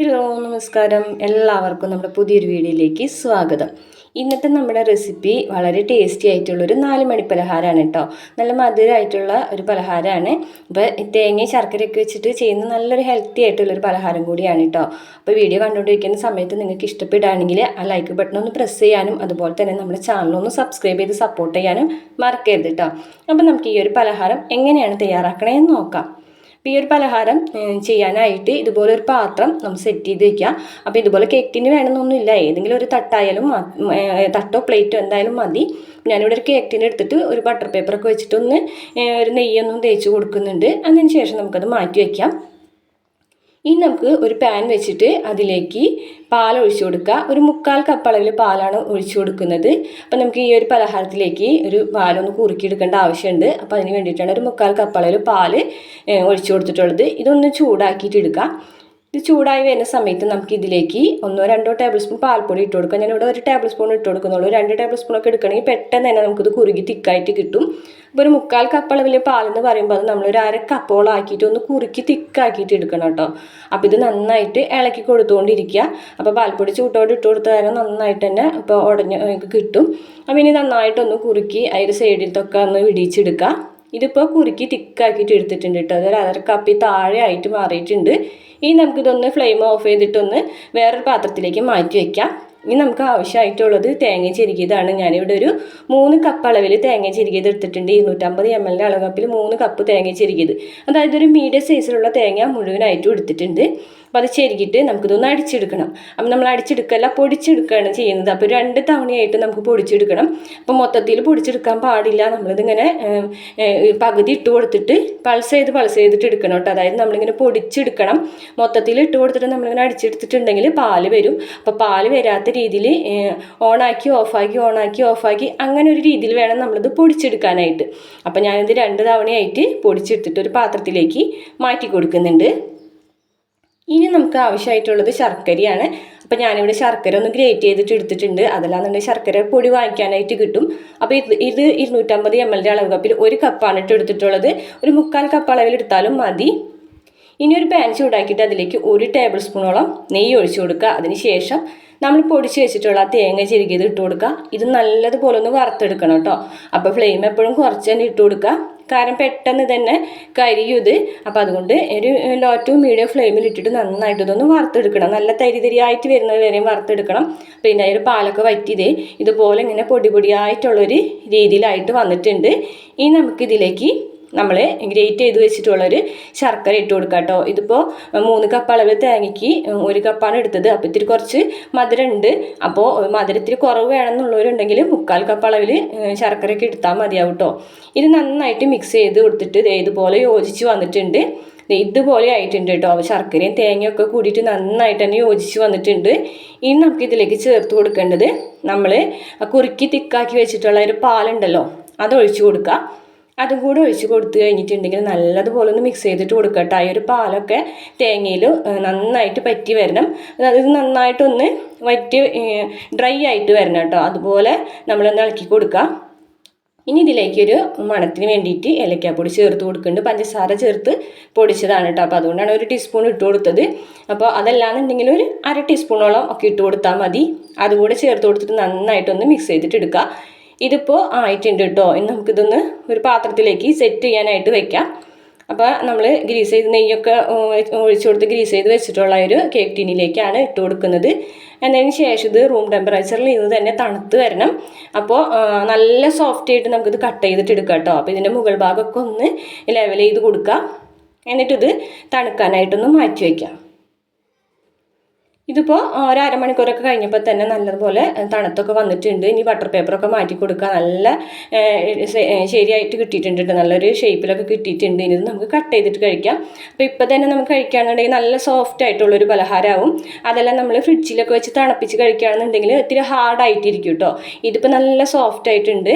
Hello നമസ്കാരം. എല്ലാവർക്കും നമ്മുടെ പുതിയൊരു വീഡിയോയിലേക്ക് സ്വാഗതം. ഇന്നത്തെ നമ്മുടെ റെസിപ്പി വളരെ ടേസ്റ്റി ആയിട്ടുള്ളൊരു നാല് മണി പലഹാരമാണ് കേട്ടോ നല്ല മധുരമായിട്ടുള്ള ഒരു പലഹാരമാണ്. അപ്പോൾ തേങ്ങയും ശർക്കരയൊക്കെ വെച്ചിട്ട് ചെയ്യുന്ന നല്ലൊരു ഹെൽത്തി ആയിട്ടുള്ളൊരു പലഹാരം കൂടിയാണ് കേട്ടോ അപ്പോൾ വീഡിയോ കണ്ടുകൊണ്ടിരിക്കുന്ന സമയത്ത് നിങ്ങൾക്ക് ഇഷ്ടപ്പെടുകയാണെങ്കിൽ ആ ലൈക്ക് ബട്ടൺ ഒന്ന് പ്രസ് ചെയ്യാനും അതുപോലെ തന്നെ നമ്മുടെ ചാനലൊന്ന് സബ്സ്ക്രൈബ് ചെയ്ത് സപ്പോർട്ട് ചെയ്യാനും മറക്കരുത് കേട്ടോ അപ്പോൾ നമുക്ക് ഈ ഒരു പലഹാരം എങ്ങനെയാണ് തയ്യാറാക്കണേന്ന് നോക്കാം. അപ്പോൾ ഈ ഒരു പലഹാരം ചെയ്യാനായിട്ട് ഇതുപോലെ ഒരു പാത്രം നമ്മൾ സെറ്റ് ചെയ്ത് വെക്കുക അപ്പോൾ ഇതുപോലെ കേക്കിന് വേണമെന്നൊന്നുമില്ല. ഏതെങ്കിലും ഒരു തട്ടായാലും തട്ടോ പ്ലേറ്റോ എന്തായാലും മതി. ഞാനിവിടെ ഒരു കേക്കിന് എടുത്തിട്ട് ഒരു ബട്ടർ പേപ്പറൊക്കെ വെച്ചിട്ടൊന്ന് ഒരു നെയ്യൊന്നും തേച്ച് കൊടുക്കുന്നുണ്ട്. അതിന് ശേഷം നമുക്കത് മാറ്റി വയ്ക്കാം ഇനി നമുക്ക് ഒരു പാൻ വെച്ചിട്ട് അതിലേക്ക് പാൽ ഒഴിച്ചു കൊടുക്കുക. ഒരു മുക്കാൽ കപ്പ് അളവിൽ പാലാണ് ഒഴിച്ചു കൊടുക്കുന്നത്. അപ്പോൾ നമുക്ക് ഈ ഒരു പലഹാരത്തിലേക്ക് ഒരു പാലൊന്ന് കുറുക്കിയെടുക്കേണ്ട ആവശ്യമുണ്ട്. അപ്പോൾ അതിന് വേണ്ടിയിട്ടാണ് ഒരു മുക്കാൽ കപ്പ് അളവിൽ പാൽ ഒഴിച്ചു കൊടുത്തിട്ടുള്ളത്. ഇതൊന്ന് ചൂടാക്കിയിട്ട് എടുക്കുക. ഇത് ചൂടായി വരുന്ന സമയത്ത് നമുക്ക് ഇതിലേക്ക് ഒന്നോ രണ്ടോ ടേബിൾ സ്പൂൺ പാൽപ്പൊടി ഇട്ട് കൊടുക്കാം. ഞാനിവിടെ ഒരു ടേബിൾ സ്പൂൺ ഇട്ട് കൊടുക്കുന്നുള്ളൂ. രണ്ട് ടേബിൾ സ്പൂണൊക്കെ എടുക്കണമെങ്കിൽ പെട്ടെന്ന് തന്നെ നമുക്കിത് കുറുകി തിക്കായിട്ട് കിട്ടും. അപ്പോൾ ഒരു മുക്കാൽ കപ്പ് അളവിൽ പാലെന്ന് പറയുമ്പോൾ അത് നമ്മളൊരു അര കപ്പോളാക്കിയിട്ട് ഒന്ന് കുറുക്കി തിക്കാക്കിയിട്ട് എടുക്കണം കേട്ടോ. അപ്പോൾ ഇത് നന്നായിട്ട് ഇളക്കി കൊടുത്തുകൊണ്ടിരിക്കുക അപ്പോൾ പാൽപ്പൊടി ചൂട്ടോട് ഇട്ട് കൊടുത്ത നേരം നന്നായിട്ട് തന്നെ ഇപ്പോൾ ഉടഞ്ഞ് കിട്ടും. അപ്പോൾ ഇനി നന്നായിട്ടൊന്ന് കുറുക്കി അതിന്റെ സൈഡിലത്തൊക്കെ ഒന്ന് വിടിച്ചെടുക്കുക ഇതിപ്പോൾ കുറുക്കി തിക്കാക്കിയിട്ട് എടുത്തിട്ടുണ്ട് കേട്ടോ അതൊരു അര കപ്പി താഴെ ആയിട്ട് മാറിയിട്ടുണ്ട്. ഇനി നമുക്കിതൊന്ന് ഫ്ലെയിം ഓഫ് ചെയ്തിട്ടൊന്ന് വേറൊരു പാത്രത്തിലേക്ക് മാറ്റി വയ്ക്കാം ഇനി നമുക്ക് ആവശ്യമായിട്ടുള്ളത് തേങ്ങ ചെരുകിയതാണ്. ഞാനിവിടെ ഒരു മൂന്ന് കപ്പ് അളവിൽ തേങ്ങ ചെരുകിയത് എടുത്തിട്ടുണ്ട്. ഇരുന്നൂറ്റമ്പത് എം എല്ലിന്റെ അളവപ്പിൽ മൂന്ന് കപ്പ് തേങ്ങ ചെരുകിയത്. അതായത് ഒരു മീഡിയം സൈസിലുള്ള തേങ്ങ മുഴുവനായിട്ടും എടുത്തിട്ടുണ്ട്. അപ്പോൾ അത് ചെരുകിയിട്ട് നമുക്കിതൊന്ന് അടിച്ചെടുക്കണം. അപ്പം നമ്മൾ അടിച്ചെടുക്കല്ല പൊടിച്ചെടുക്കുകയാണ് ചെയ്യുന്നത്. അപ്പോൾ രണ്ട് തവണയായിട്ട് നമുക്ക് പൊടിച്ചെടുക്കണം. അപ്പോൾ മൊത്തത്തിൽ പൊടിച്ചെടുക്കാൻ പാടില്ല. നമ്മളിതിങ്ങനെ പകുതി ഇട്ട് കൊടുത്തിട്ട് പൾസ് ചെയ്ത് പൾസ് ചെയ്തിട്ട് എടുക്കണം കേട്ടോ. അതായത് നമ്മളിങ്ങനെ പൊടിച്ചെടുക്കണം. മൊത്തത്തിൽ ഇട്ട് കൊടുത്തിട്ട് നമ്മളിങ്ങനെ അടിച്ചെടുത്തിട്ടുണ്ടെങ്കിൽ പാൽ വരും. അപ്പോൾ പാൽ വരാത്ത രീതിയിൽ ഓണാക്കി ഓഫാക്കി ഓണാക്കി ഓഫാക്കി അങ്ങനെ ഒരു രീതിയിൽ വേണം നമ്മളിത് പൊടിച്ചെടുക്കാനായിട്ട്. അപ്പോൾ ഞാനിത് രണ്ട് തവണയായിട്ട് പൊടിച്ചെടുത്തിട്ട് ഒരു പാത്രത്തിലേക്ക് മാറ്റി കൊടുക്കുന്നുണ്ട്. ഇനി നമുക്ക് ആവശ്യമായിട്ടുള്ളത് ശർക്കരയാണ്. അപ്പോൾ ഞാനിവിടെ ശർക്കര ഒന്ന് ഗ്രേറ്റ് ചെയ്തിട്ട് എടുത്തിട്ടുണ്ട്. അതല്ലാന്നുണ്ടെങ്കിൽ ശർക്കര പൊടി വാങ്ങിക്കാനായിട്ട് കിട്ടും. അപ്പോൾ ഇത് ഇത് ഇരുന്നൂറ്റമ്പത് എം എൽ അളവ് കപ്പിൽ ഒരു കപ്പാണ് ഇട്ട് എടുത്തിട്ടുള്ളത്. ഒരു മുക്കാൽ കപ്പ് അളവിൽ എടുത്താലും മതി. ഇനി ഒരു പാൻ ചൂടാക്കിയിട്ട് അതിലേക്ക് ഒരു ടേബിൾ സ്പൂണോളം നെയ്യ് ഒഴിച്ചു കൊടുക്കുക. അതിനുശേഷം നമ്മൾ പൊടിച്ച് വെച്ചിട്ടുള്ള തേങ്ങ ചിരുകിയത് ഇട്ട് കൊടുക്കുക. ഇത് നല്ലതുപോലെ ഒന്ന് വറുത്തെടുക്കണം കേട്ടോ. അപ്പോൾ ഫ്ലെയിം എപ്പോഴും കുറച്ച് തന്നെ ഇട്ട് കൊടുക്കുക. കാരണം പെട്ടെന്ന് തന്നെ കരിയും ഇത്. അപ്പോൾ അതുകൊണ്ട് ഒരു ലോ ടു മീഡിയം ഫ്ലെയിമിൽ ഇട്ടിട്ട് നന്നായിട്ട് ഇതൊന്ന് വറുത്തെടുക്കണം. നല്ല തരി തരിയായിട്ട് വരുന്നത് വരെയും വറുത്തെടുക്കണം. പിന്നെ അതിൽ പാലൊക്കെ വറ്റിയത് ഇതുപോലെ ഇങ്ങനെ പൊടി പൊടിയായിട്ടുള്ളൊരു രീതിയിലായിട്ട് വന്നിട്ടുണ്ട്. ഇനി നമുക്കിതിലേക്ക് നമ്മൾ ഗ്രേറ്റ് ചെയ്ത് വെച്ചിട്ടുള്ളൊരു ശർക്കര ഇട്ട് കൊടുക്കുക കേട്ടോ ഇതിപ്പോൾ മൂന്ന് കപ്പ് അളവ് തേങ്ങയ്ക്ക് ഒരു കപ്പാണ് എടുത്തത്. അപ്പോൾ ഇത്തിരി കുറച്ച് മധുരം ഉണ്ട് അപ്പോൾ മധുരത്തിൽ കുറവ് വേണമെന്നുള്ളവരുണ്ടെങ്കിൽ മുക്കാൽ കപ്പ് അളവിൽ ശർക്കരയൊക്കെ എടുത്താൽ മതിയാവും കേട്ടോ ഇത് നന്നായിട്ട് മിക്സ് ചെയ്ത് കൊടുത്തിട്ട് ഇതുപോലെ യോജിച്ച് വന്നിട്ടുണ്ട്. ഇതുപോലെ ആയിട്ടുണ്ട് കേട്ടോ ശർക്കരയും തേങ്ങയൊക്കെ കൂടിയിട്ട് നന്നായിട്ട് തന്നെ യോജിച്ച് വന്നിട്ടുണ്ട്. ഇനി നമുക്ക് ഇതിലേക്ക് ചേർത്ത് കൊടുക്കേണ്ടത് നമ്മൾ കുറുക്കി തിക്കാക്കി വെച്ചിട്ടുള്ള ഒരു പാലുണ്ടല്ലോ അത് ഒഴിച്ചു കൊടുക്കുക അതും കൂടി ഒഴിച്ച് കൊടുത്തു കഴിഞ്ഞിട്ടുണ്ടെങ്കിൽ നല്ലതുപോലെ ഒന്ന് മിക്സ് ചെയ്തിട്ട് കൊടുക്കട്ടെ ആ ഒരു പാലൊക്കെ തേങ്ങയിൽ നന്നായിട്ട് പറ്റി വരണം. അത് നന്നായിട്ടൊന്ന് വറ്റി ഡ്രൈ ആയിട്ട് വരണം കേട്ടോ അതുപോലെ നമ്മളൊന്ന് ഇളക്കി കൊടുക്കുക ഇനി ഇതിലേക്കൊരു മണത്തിന് വേണ്ടിയിട്ട് ഏലക്കാപ്പൊടി ചേർത്ത് കൊടുക്കുന്നുണ്ട്. പഞ്ചസാര ചേർത്ത് പൊടിച്ചതാണ് കേട്ടോ അപ്പോൾ അതുകൊണ്ടാണ് ഒരു ടീസ്പൂൺ ഇട്ട് കൊടുത്തത്. അപ്പോൾ അതല്ലാന്നുണ്ടെങ്കിൽ ഒരു അര ടീസ്പൂണോളം ഒക്കെ ഇട്ട് കൊടുത്താൽ മതി. അതുകൂടെ ചേർത്ത് കൊടുത്തിട്ട് നന്നായിട്ടൊന്ന് മിക്സ് ചെയ്തിട്ട് എടുക്കുക ഇതിപ്പോൾ ആയിട്ടുണ്ട് കേട്ടോ ഇനി നമുക്കിതൊന്ന് ഒരു പാത്രത്തിലേക്ക് സെറ്റ് ചെയ്യാനായിട്ട് വെക്കാം. അപ്പോൾ നമ്മൾ ഗ്രീസ് ചെയ്ത് നെയ്യൊക്കെ ഒഴിച്ചു കൊടുത്ത് ഗ്രീസ് ചെയ്ത് വെച്ചിട്ടുള്ള ഒരു കേക്ക് ടീനിലേക്കാണ് ഇട്ട് കൊടുക്കുന്നത്. എന്നതിന് ശേഷം ഇത് റൂം ടെമ്പറേച്ചറിൽ ഇത് തന്നെ തണുത്ത് വരണം. അപ്പോൾ നല്ല സോഫ്റ്റ് ആയിട്ട് നമുക്കിത് കട്ട് ചെയ്തിട്ട് എടുക്കാം കേട്ടോ അപ്പോൾ ഇതിന്റെ മുകൾ ഭാഗമൊക്കെ ഒന്ന് ലെവൽ ചെയ്ത് കൊടുക്കാം. എന്നിട്ടിത് തണുക്കാനായിട്ടൊന്ന് മാറ്റി വയ്ക്കാം ഇതിപ്പോൾ ഒരു അരമണിക്കൂറൊക്കെ കഴിഞ്ഞപ്പോൾ തന്നെ നല്ലതുപോലെ തണുത്തൊക്കെ വന്നിട്ടുണ്ട്. ഇനി ബട്ടർ പേപ്പറൊക്കെ മാറ്റി കൊടുക്കുക നല്ല ശരിയായിട്ട് കിട്ടിയിട്ടുണ്ട്. നല്ലൊരു ഷേപ്പിലൊക്കെ കിട്ടിയിട്ടുണ്ട്. ഇനി നമുക്ക് കട്ട് ചെയ്തിട്ട് കഴിക്കാം. അപ്പോൾ ഇപ്പോൾ തന്നെ നമുക്ക് കഴിക്കുകയാണെന്നുണ്ടെങ്കിൽ നല്ല സോഫ്റ്റ് ആയിട്ടുള്ളൊരു പലഹാരമാവും അതെല്ലാം നമ്മൾ ഫ്രിഡ്ജിലൊക്കെ വെച്ച് തണുപ്പിച്ച് കഴിക്കുകയാണെന്നുണ്ടെങ്കിൽ ഇത്തിരി ഹാർഡായിട്ടിരിക്കും കേട്ടോ ഇതിപ്പോൾ നല്ല സോഫ്റ്റ് ആയിട്ടുണ്ട്.